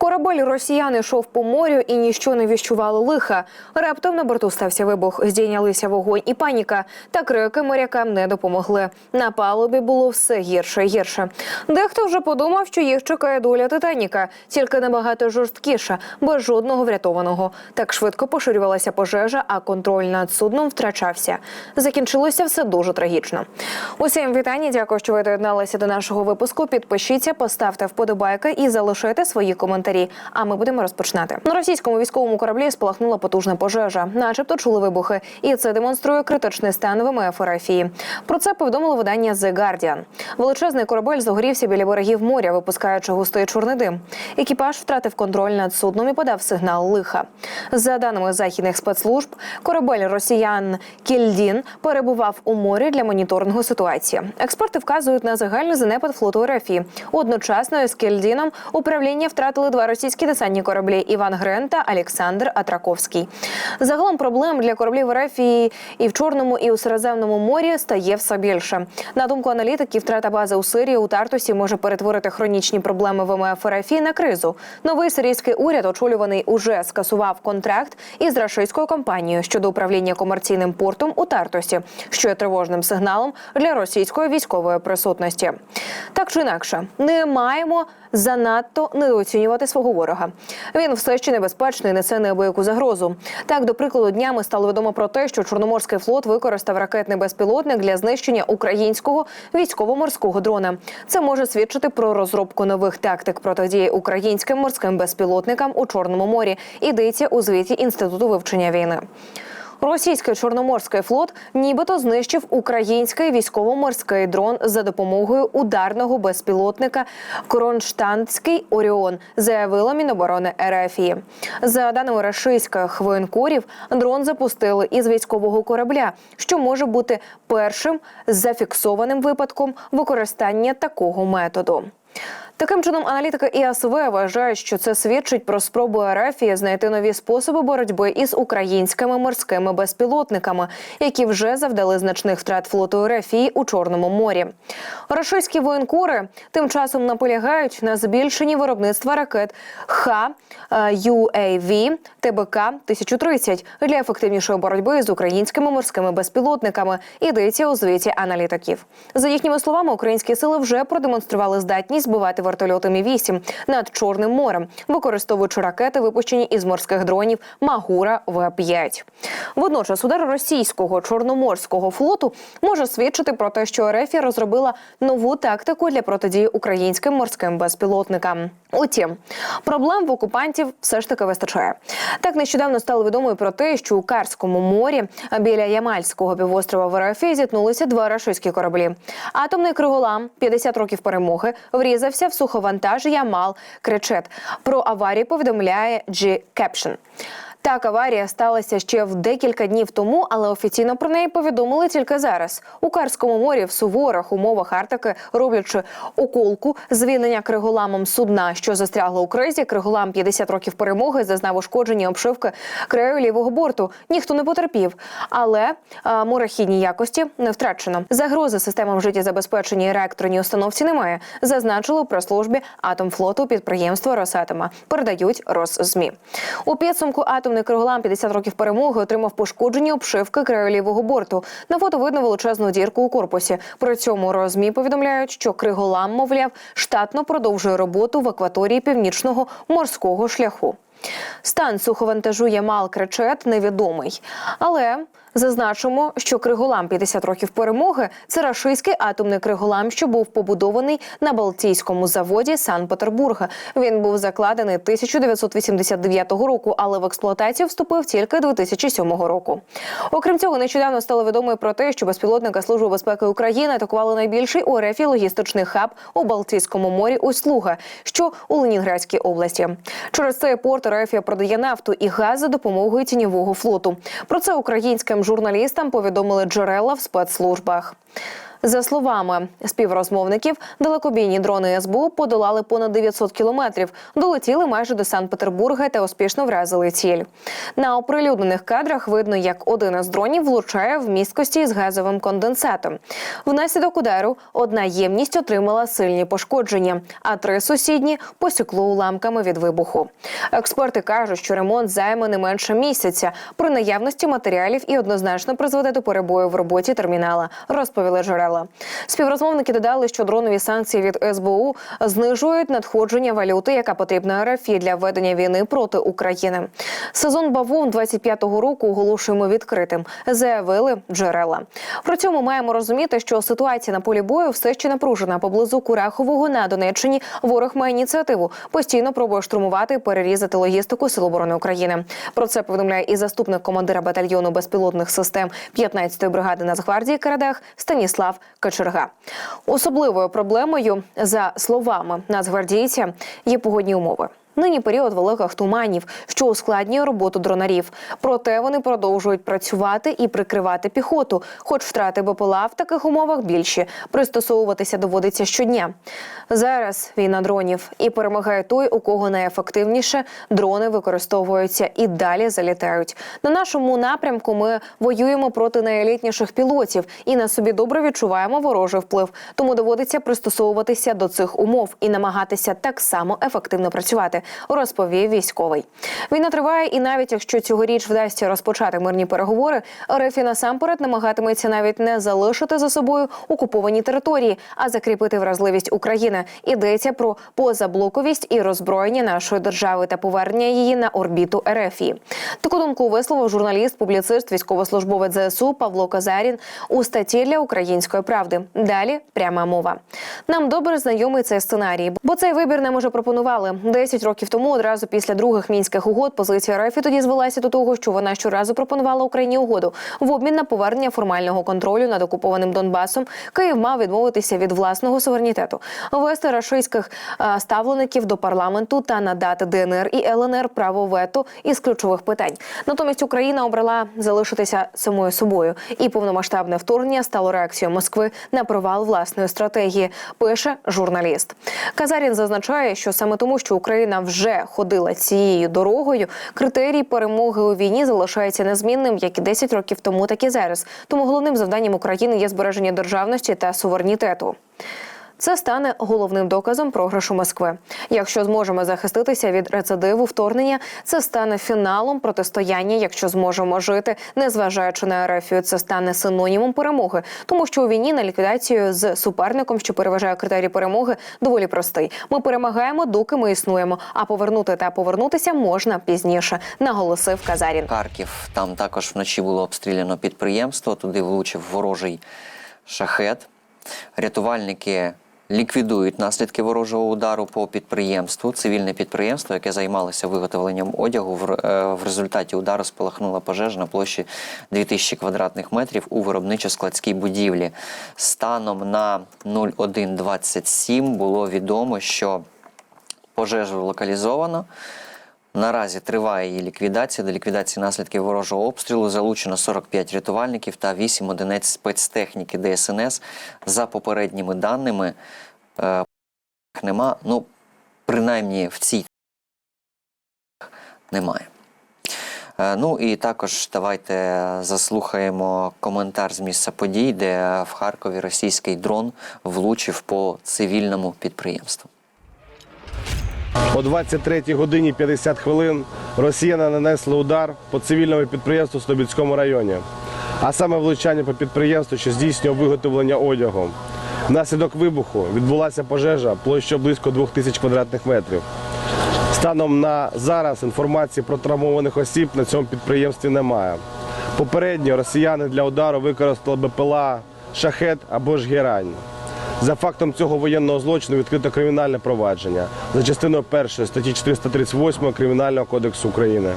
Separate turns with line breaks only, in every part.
Корабель росіян йшов по морю і ніщо не віщувало лиха. Раптом на борту стався вибух, здійнялися вогонь і паніка. Та крики морякам не допомогли. На палубі було все гірше і гірше. Дехто вже подумав, що їх чекає доля Титаніка, тільки набагато жорсткіша, без жодного врятованого. Так швидко поширювалася пожежа, а контроль над судном втрачався. Закінчилося все дуже трагічно. Усім вітання. Дякую, що ви доєдналися до нашого випуску. Підпишіться, поставте вподобайки і залишайте свої коментарі. А ми будемо розпочинати. На російському військовому кораблі спалахнула потужна пожежа, начебто чули вибухи, і це демонструє критичний стан ВМФ Рафії. Про це повідомило видання The Guardian. Величезний корабель загорівся біля берегів моря, випускаючи густий чорний дим. Екіпаж втратив контроль над судном і подав сигнал лиха. За даними західних спецслужб, корабель росіян Кільдін перебував у морі для моніторингу ситуації. Експерти вказують на загальний занепад флоту РФ. Одночасно із Кільдіном управління втратили два російські десантні кораблі Іван Грен та Олександр Атраковський. Загалом проблем для кораблів РФ і, і в Чорному, і у Середземному морі стає все більше. На думку аналітиків, втрата бази у Сирії у Тартусі може перетворити хронічні проблеми ВМФ РФ на кризу. Новий сирійський уряд, очолюваний, уже скасував контракт із рашистською компанією щодо управління комерційним портом у Тартусі, що є тривожним сигналом для російської військової присутності. Так чи інакше, не маємо занадто недооцінювати свого ворога. Він все ще небезпечний, несе неабияку загрозу. Так, до прикладу, днями стало відомо про те, що Чорноморський флот використав ракетний безпілотник для знищення українського військово-морського дрона. Це може свідчити про розробку нових тактик протидії українським морським безпілотникам у Чорному морі. Йдеться у звіті інституту вивчення війни. Російський чорноморський флот нібито знищив український військово-морський дрон за допомогою ударного безпілотника Кронштадтський Оріон, заявила Міноборони РФ. За даними рашистських воєнкорів, дрон запустили із військового корабля, що може бути першим зафіксованим випадком використання такого методу. Таким чином, аналітики ІАСВ вважають, що це свідчить про спробу РФ знайти нові способи боротьби із українськими морськими безпілотниками, які вже завдали значних втрат флоту РФ у Чорному морі. Рашистські воєнкори тим часом наполягають на збільшенні виробництва ракет Х UAV ТБК 1030 для ефективнішої боротьби з українськими морськими безпілотниками. Йдеться у звіті аналітиків. За їхніми словами, українські сили вже продемонстрували здатність збивати вертольоти Мі-8 над Чорним морем, використовуючи ракети, випущені із морських дронів Магура В-5. Водночас удар російського чорноморського флоту може свідчити про те, що РФ розробила нову тактику для протидії українським морським безпілотникам. Утім, проблем в окупантів все ж таки вистачає. Так нещодавно стало відомо про те, що у Карському морі біля Ямальського півострова в РФ зіткнулися два рашистські кораблі. Атомний криголам 50 років перемоги врізався в суховантаж Ямал Кречет. Про аварію повідомляє G-Caption. Так, аварія сталася ще в декілька днів тому, але офіційно про неї повідомили тільки зараз. У Карському морі в суворих умовах Арктики, роблячи околку звільнення криголамом судна, що застрягло у кризі. Криголам 50 років перемоги зазнав ушкодження обшивки краю лівого борту. Ніхто не потерпів, але а, морахідні якості не втрачено. Загрози системам життєзабезпечення і реакторній установці немає. Зазначили у прес-службі Атомфлоту підприємства Росатома. Передають Росзмі. У підсумку атомний криголам 50 років перемоги отримав пошкоджені обшивки краю лівого борту. На фото видно величезну дірку у корпусі. При цьому розмі повідомляють, що криголам, мовляв, штатно продовжує роботу в акваторії північного морського шляху. Стан суховантажу Ямал Кречет невідомий, але зазначимо, що Криголам 50 років перемоги це рашистський атомний Криголам, що був побудований на Балтійському заводі Санкт-Петербурга. Він був закладений 1989 року, але в експлуатацію вступив тільки 2007 року. Окрім цього, нещодавно стало відомо про те, що безпілотника Служби безпеки України атакували найбільший у РФ логістичний хаб у Балтійському морі Услуга, що у Ленінградській області. Через цей порт РФ продає нафту і газ за допомогою тіньового флоту. Про це українським журналістам повідомили джерела в спецслужбах. За словами співрозмовників, далекобійні дрони СБУ подолали понад 900 кілометрів, долетіли майже до Санкт-Петербурга та успішно вразили ціль. На оприлюднених кадрах видно, як один із дронів влучає в місткості з газовим конденсатом. Внаслідок удару одна ємність отримала сильні пошкодження, а три сусідні посікло уламками від вибуху. Експерти кажуть, що ремонт займе не менше місяця при наявності матеріалів і однозначно призведе до перебою в роботі термінала, розповіли джерела. Співрозмовники додали, що дронові санкції від СБУ знижують надходження валюти, яка потрібна РФ для ведення війни проти України. Сезон бавовн 25-го року оголошуємо відкритим, заявили джерела. При цьому маємо розуміти, що ситуація на полі бою все ще напружена. Поблизу Курахового на Донеччині ворог має ініціативу. Постійно пробує штурмувати перерізати логістику Сил оборони України. Про це повідомляє і заступник командира батальйону безпілотних систем 15-ї бригади Нацгвардії Карадах Станіслав Кочерга. Особливою проблемою, за словами нацгвардійця, є погодні умови. Нині період великих туманів, що ускладнює роботу дронарів. Проте вони продовжують працювати і прикривати піхоту, хоч втрати БПЛА в таких умовах більші. Пристосовуватися доводиться щодня. Зараз війна дронів і перемагає той, у кого найефективніше дрони використовуються і далі залітають. На нашому напрямку ми воюємо проти найелітніших пілотів і на собі добре відчуваємо ворожий вплив. Тому доводиться пристосовуватися до цих умов і намагатися так само ефективно працювати, розповів військовий. Війна триває, і навіть якщо цьогоріч вдасться розпочати мирні переговори, РФ насамперед намагатиметься навіть не залишити за собою окуповані території, а закріпити вразливість України. Йдеться про позаблоковість і роззброєння нашої держави та повернення її на орбіту РФ. Таку думку висловив журналіст, публіцист, військовослужбовець ЗСУ Павло Казарін у статті для української правди. Далі пряма мова. Нам добре знайомий цей сценарій, бо цей вибір нам уже пропонували 10 років тому. Одразу після других мінських угод позиція РФ тоді звелася до того, що вона щоразу пропонувала Україні угоду в обмін на повернення формального контролю над окупованим Донбасом. Київ мав відмовитися від власного суверенітету, ввести рашистських е, ставлеників до парламенту та надати ДНР і ЛНР право вето із ключових питань. Натомість Україна обрала залишитися самою собою, і повномасштабне вторгнення стало реакцією Москви на провал власної стратегії. Пише журналіст. Казарін зазначає, що саме тому, що Україна вже ходила цією дорогою, критерій перемоги у війні залишається незмінним як і 10 років тому, так і зараз. Тому головним завданням України є збереження державності та суверенітету. Це стане головним доказом програшу Москви. Якщо зможемо захиститися від рецидиву вторгнення, це стане фіналом протистояння. Якщо зможемо жити, незважаючи на ерефію, це стане синонімом перемоги, тому що у війні на ліквідацію з суперником, що переважає критерії перемоги, доволі простий. Ми перемагаємо, доки ми існуємо. А повернути та повернутися можна пізніше, наголосив Казарін.
Харків. Там також вночі було обстріляно підприємство. Туди влучив ворожий шахет. Рятувальники ліквідують наслідки ворожого удару по підприємству. Цивільне підприємство, яке займалося виготовленням одягу, в, е, результаті удару спалахнула пожежа на площі 2000 квадратних метрів у виробничо-складській будівлі. Станом на 01.27 було відомо, що пожежу локалізовано. Наразі триває її ліквідація. До ліквідації наслідків ворожого обстрілу залучено 45 рятувальників та 8 одиниць спецтехніки ДСНС. За попередніми даними е, нема. Ну, принаймні в цій немає. Е, Ну і також давайте заслухаємо коментар з місця подій, де в Харкові російський дрон влучив по цивільному підприємству.
О 23 годині 50 хвилин росіяни нанесли удар по цивільному підприємству в Слобідському районі, а саме влучання по підприємству, що здійснює виготовлення одягу. Внаслідок вибуху відбулася пожежа площею близько 2000 квадратних метрів. Станом на зараз інформації про травмованих осіб на цьому підприємстві немає. Попередньо росіяни для удару використали БПЛА шахет або ж герань. За фактом цього воєнного злочину відкрито кримінальне провадження за частиною 1 статті 438 Кримінального кодексу України.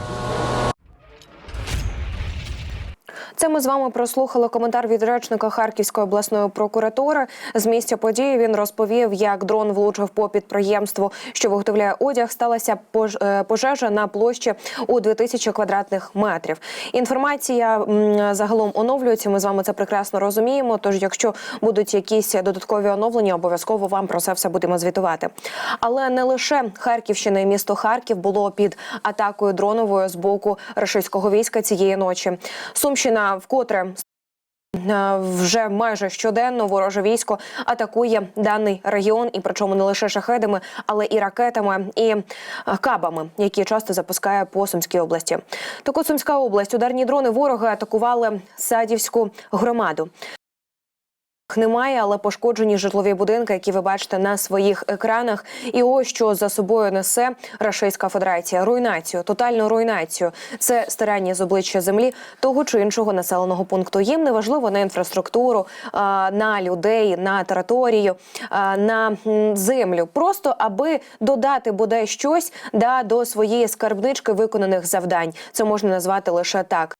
Це ми з вами прослухали коментар від речника Харківської обласної прокуратури. З місця події він розповів, як дрон влучив по підприємству, що виготовляє одяг. Сталася е, пожежа на площі у 2000 квадратних метрів. Інформація загалом оновлюється. Ми з вами це прекрасно розуміємо. Тож, якщо будуть якісь додаткові оновлення, обов'язково вам про це все будемо звітувати. Але не лише Харківщина і місто Харків було під атакою дроновою з боку рашистського війська цієї ночі. Сумщина вкотре. е, Вже майже щоденно вороже військо атакує даний регіон, і причому не лише шахедами, але і ракетами і е, кабами, які часто запускає по Сумській області. Таку Сумська область ударні дрони ворога атакували Садівську громаду. Немає, але пошкоджені житлові будинки, які ви бачите на своїх екранах. І ось що за собою несе Рашистська Федерація: руйнацію, тотальну руйнацію. Це старання з обличчя землі того чи іншого населеного пункту. Їм не важливо на інфраструктуру, на людей, на територію, на землю. Просто аби додати бодай щось да до своєї скарбнички виконаних завдань. Це можна назвати лише так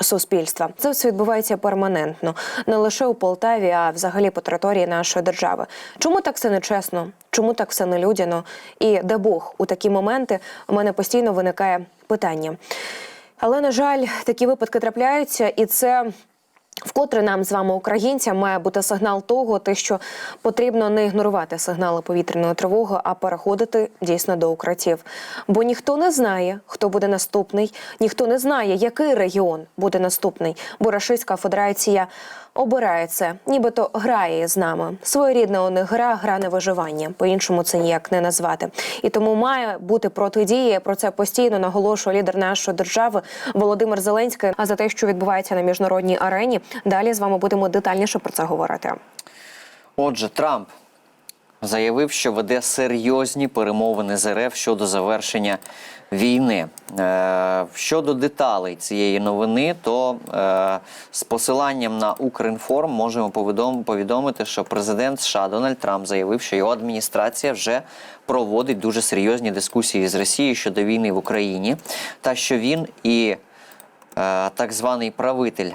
суспільства. Це все відбувається перманентно, не лише у Полтаві, а взагалі по території нашої держави. Чому так все нечесно? Чому так все нелюдяно? І де Бог у такі моменти у мене постійно виникає питання. Але на жаль, такі випадки трапляються, і це. Вкотре нам з вами, українцям, має бути сигнал того, те, що потрібно не ігнорувати сигнали повітряної тривоги, а переходити дійсно до укриттів. Бо ніхто не знає, хто буде наступний, ніхто не знає, який регіон буде наступний. Бо Рашистська Федерація обирає це, нібито грає з нами. Своєрідна у них гра, гра на виживання. По-іншому це ніяк не назвати. І тому має бути протидія. Про це постійно наголошує лідер нашої держави Володимир Зеленський. А за те, що відбувається на міжнародній арені, далі з вами будемо детальніше про це говорити.
Отже, Трамп заявив, що веде серйозні перемовини з РФ щодо завершення війни. Е, щодо деталей цієї новини, то е, з посиланням на Укрінформ можемо повідом- повідомити, що президент США Дональд Трамп заявив, що його адміністрація вже проводить дуже серйозні дискусії з Росією щодо війни в Україні, та що він і е, так званий правитель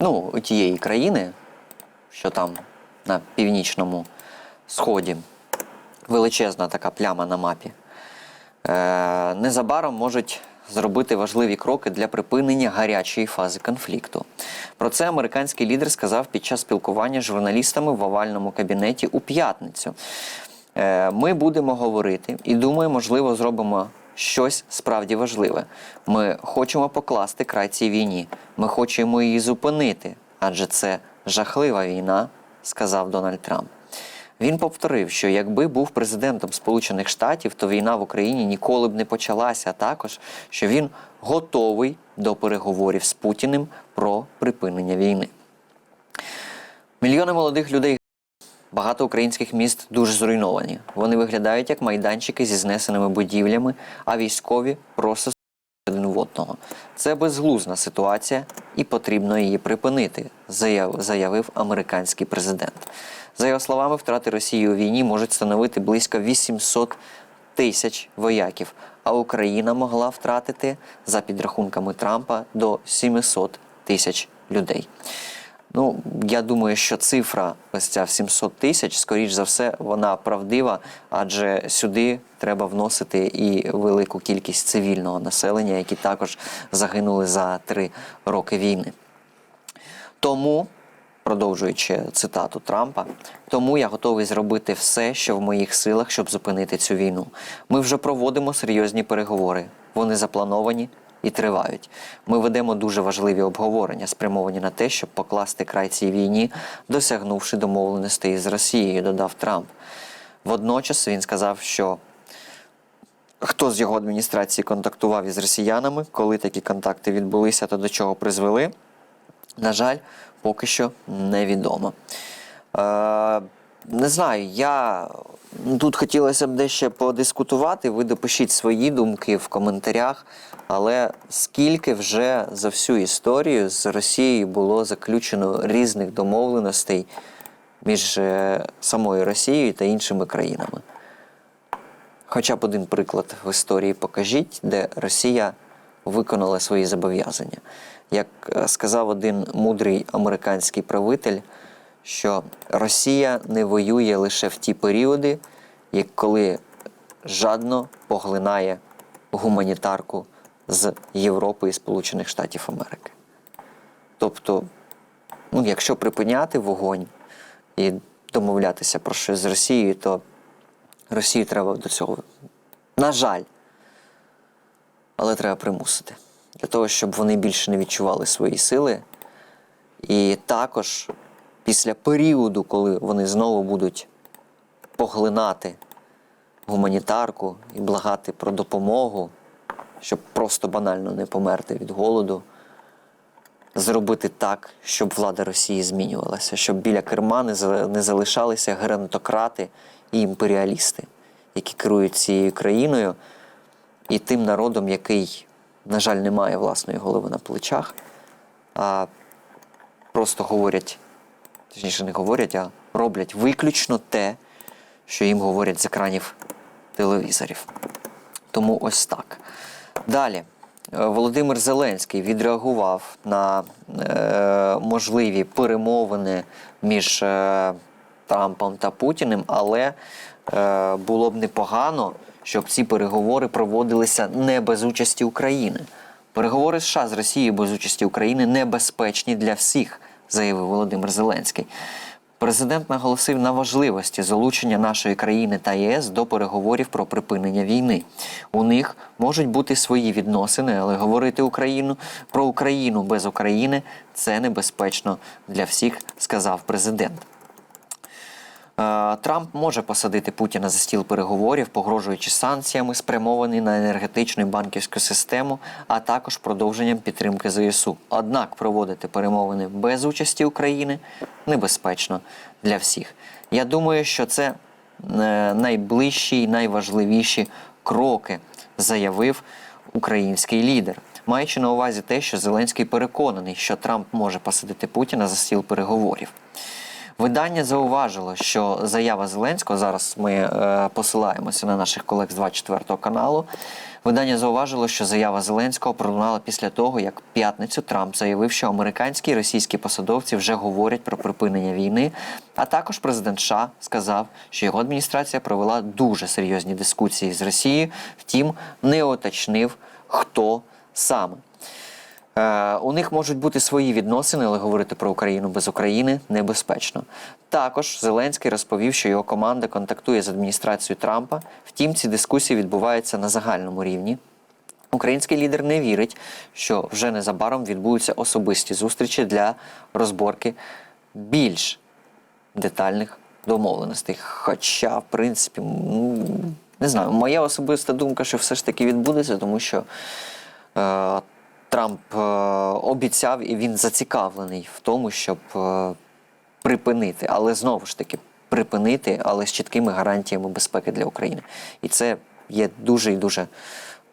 ну, тієї країни, що там на північному сході, величезна така пляма на мапі, е, незабаром можуть зробити важливі кроки для припинення гарячої фази конфлікту. Про це американський лідер сказав під час спілкування з журналістами в овальному кабінеті у п'ятницю. Е, Ми будемо говорити і думаю, можливо, зробимо щось справді важливе. Ми хочемо покласти край цій війні. Ми хочемо її зупинити, адже це жахлива війна, сказав Дональд Трамп. Він повторив, що якби був президентом Сполучених Штатів, то війна в Україні ніколи б не почалася. А також що він готовий до переговорів з Путіним про припинення війни. Мільйони молодих людей Багато українських міст дуже зруйновані. Вони виглядають як майданчики зі знесеними будівлями, а військові просто один в одного. Це безглузна ситуація, і потрібно її припинити, заяв, заявив американський президент. За його словами, втрати Росії у війні можуть становити близько 800 тисяч вояків, а Україна могла втратити, за підрахунками Трампа, до 700 тисяч людей. Ну, я думаю, що цифра ось ця в 700 тисяч, скоріш за все, вона правдива, адже сюди треба вносити і велику кількість цивільного населення, які також загинули за три роки війни. Тому, продовжуючи цитату Трампа, тому я готовий зробити все, що в моїх силах, щоб зупинити цю війну. Ми вже проводимо серйозні переговори. Вони заплановані і тривають. Ми ведемо дуже важливі обговорення, спрямовані на те, щоб покласти край цій війні, досягнувши домовленостей з Росією, додав Трамп. Водночас він сказав, що хто з його адміністрації контактував із росіянами, коли такі контакти відбулися, то до чого призвели. На жаль, поки що невідомо. Не знаю, я тут хотілося б дещо подискутувати. Ви допишіть свої думки в коментарях. Але скільки вже за всю історію з Росією було заключено різних домовленостей між е, самою Росією та іншими країнами? Хоча б один приклад в історії покажіть, де Росія виконали свої зобов'язання. Як е, сказав один мудрий американський правитель, що Росія не воює лише в ті періоди, як коли жадно поглинає гуманітарку з Європи і Сполучених Штатів Америки. Тобто, ну, якщо припиняти вогонь і домовлятися про щось з Росією, то Росію треба до цього. На жаль, але треба примусити. Для того, щоб вони більше не відчували свої сили. І також після періоду, коли вони знову будуть поглинати гуманітарку і благати про допомогу, щоб просто банально не померти від голоду, зробити так, щоб влада Росії змінювалася, щоб біля керма не залишалися геронтократи і імперіалісти, які керують цією країною і тим народом, який, на жаль, не має власної голови на плечах, а просто говорять, точніше, не говорять, а роблять виключно те, що їм говорять з екранів телевізорів. Тому ось так. Далі. Е, Володимир Зеленський відреагував на е, можливі перемовини між е, Трампом та Путіним, але е, було б непогано, щоб ці переговори проводилися не без участі України. Переговори США з Росією без участі України небезпечні для всіх, заявив Володимир Зеленський. Президент наголосив на важливості залучення нашої країни та ЄС до переговорів про припинення війни. У них можуть бути свої відносини, але говорити Україну про Україну без України це небезпечно для всіх, сказав президент. Е, Трамп може посадити Путіна за стіл переговорів, погрожуючи санкціями, спрямовані на енергетичну і банківську систему, а також продовженням підтримки ЗСУ. Однак проводити перемовини без участі України небезпечно для всіх. Я думаю, що це е, найближчі і найважливіші кроки, заявив український лідер. Маючи на увазі те, що Зеленський переконаний, що Трамп може посадити Путіна за стіл переговорів. Видання зауважило, що заява Зеленського зараз ми е, посилаємося на наших колег з 24 каналу. Видання зауважило, що заява Зеленського пролунала після того, як п'ятницю Трамп заявив, що американські і російські посадовці вже говорять про припинення війни. А також президент США сказав, що його адміністрація провела дуже серйозні дискусії з Росією, втім не уточнив, хто саме. Е, у них можуть бути свої відносини, але говорити про Україну без України небезпечно. Також Зеленський розповів, що його команда контактує з адміністрацією Трампа. Втім, ці дискусії відбуваються на загальному рівні. Український лідер не вірить, що вже незабаром відбудуться особисті зустрічі для розборки більш детальних домовленостей. Хоча, в принципі, не знаю, моя особиста думка, що все ж таки відбудеться, тому що е, Трамп е, обіцяв і він зацікавлений в тому, щоб е, припинити, але знову ж таки припинити, але з чіткими гарантіями безпеки для України. І це є дуже і дуже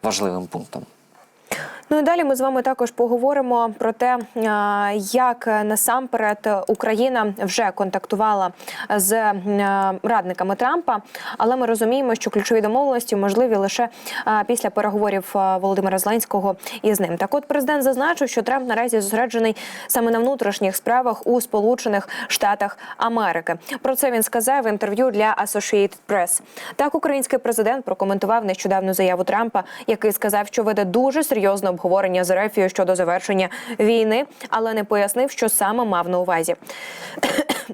важливим пунктом.
Ну і далі ми з вами також поговоримо про те, як насамперед Україна вже контактувала з е, радниками Трампа, але ми розуміємо, що ключові домовленості можливі лише після переговорів Володимира Зеленського із ним. Так, от президент зазначив, що Трамп наразі зосереджений саме на внутрішніх справах у Сполучених Штатах Америки. Про це він сказав в інтерв'ю для Associated Press. Так, український президент прокоментував нещодавну заяву Трампа, який сказав, що веде дуже серйозне обговорення з Рефією щодо завершення війни, але не пояснив, що саме мав на увазі.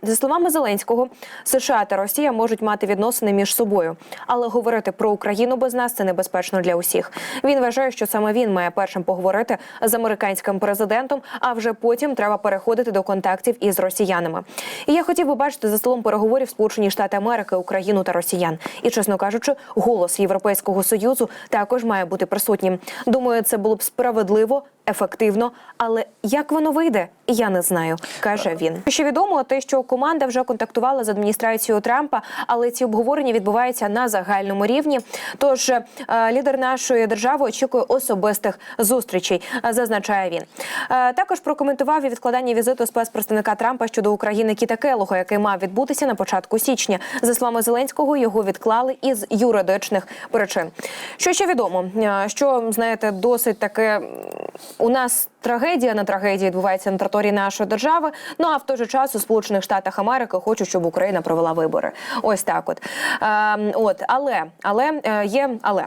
За словами Зеленського, США та Росія можуть мати відносини між собою, але говорити про Україну без нас це небезпечно для усіх. Він вважає, що саме він має першим поговорити з американським президентом, а вже потім треба переходити до контактів із росіянами. І я хотів би бачити за столом переговорів Сполучені Штати Америки, Україну та Росіян. І чесно кажучи, голос Європейського союзу також має бути присутнім. Думаю, це було б справедливо, ефективно, але як воно вийде, я не знаю, каже він. Ще відомо те, що команда вже контактувала з адміністрацією Трампа, але ці обговорення відбуваються на загальному рівні. Тож е, лідер нашої держави очікує особистих зустрічей, е, зазначає він. Е, Також прокоментував і відкладання візиту спецпредставника Трампа щодо України Кіта Келога, який мав відбутися на початку січня. За словами Зеленського, його відклали із юридичних причин. Що ще відомо? Що знаєте, досить таке у нас трагедія на трагедії відбувається на території нашої держави. Ну а в той же час у Сполучених Штатах Америки хочуть, щоб Україна провела вибори. Ось так, от е, от, але але е, є але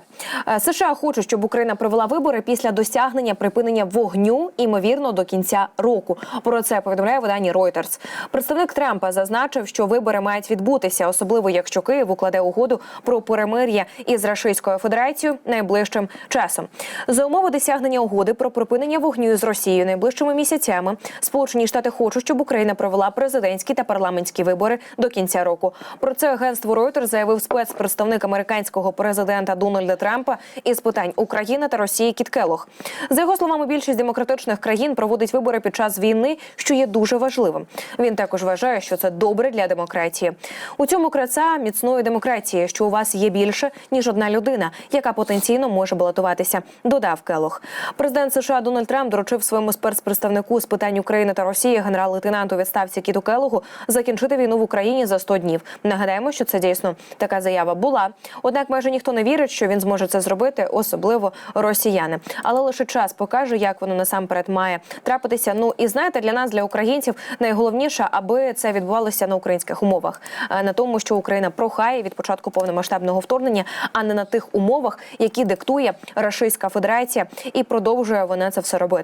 Е, США хочуть, щоб Україна провела вибори після досягнення припинення вогню, імовірно, до кінця року. Про це повідомляє видання Reuters. Представник Трампа зазначив, що вибори мають відбутися, особливо якщо Київ укладе угоду про перемир'я із Російською Федерацією найближчим часом. За умови досягнення угоди про припинення вогню з Росією найближчими місяцями Сполучені Штати хочуть, щоб Україна провела президентські та парламентські вибори до кінця року. Про це агентство Reuters заявив спецпредставник американського президента Дональда Трампа із питань України та Росії Кіт Келлог. За його словами, більшість демократичних країн проводить вибори під час війни, що є дуже важливим. Він також вважає, що це добре для демократії. У цьому краса міцної демократії, що у вас є більше ніж одна людина, яка потенційно може балотуватися. Додав Келох. Президент США Дональд Трамп доручив своєму спецпредставнику з питань України та Росії генерал-лейтенанту відставці Кіту Келогу закінчити війну в Україні за 100 днів. Нагадаємо, що це дійсно така заява була. Однак майже ніхто не вірить, що він зможе це зробити, особливо росіяни. Але лише час покаже, як воно насамперед має трапитися. Ну і знаєте, для нас, для українців, найголовніше, аби це відбувалося на українських умовах, а на тому, що Україна прохає від початку повномасштабного вторгнення, а не на тих умовах, які диктує Російська Федерація, і продовжує вона це все робити.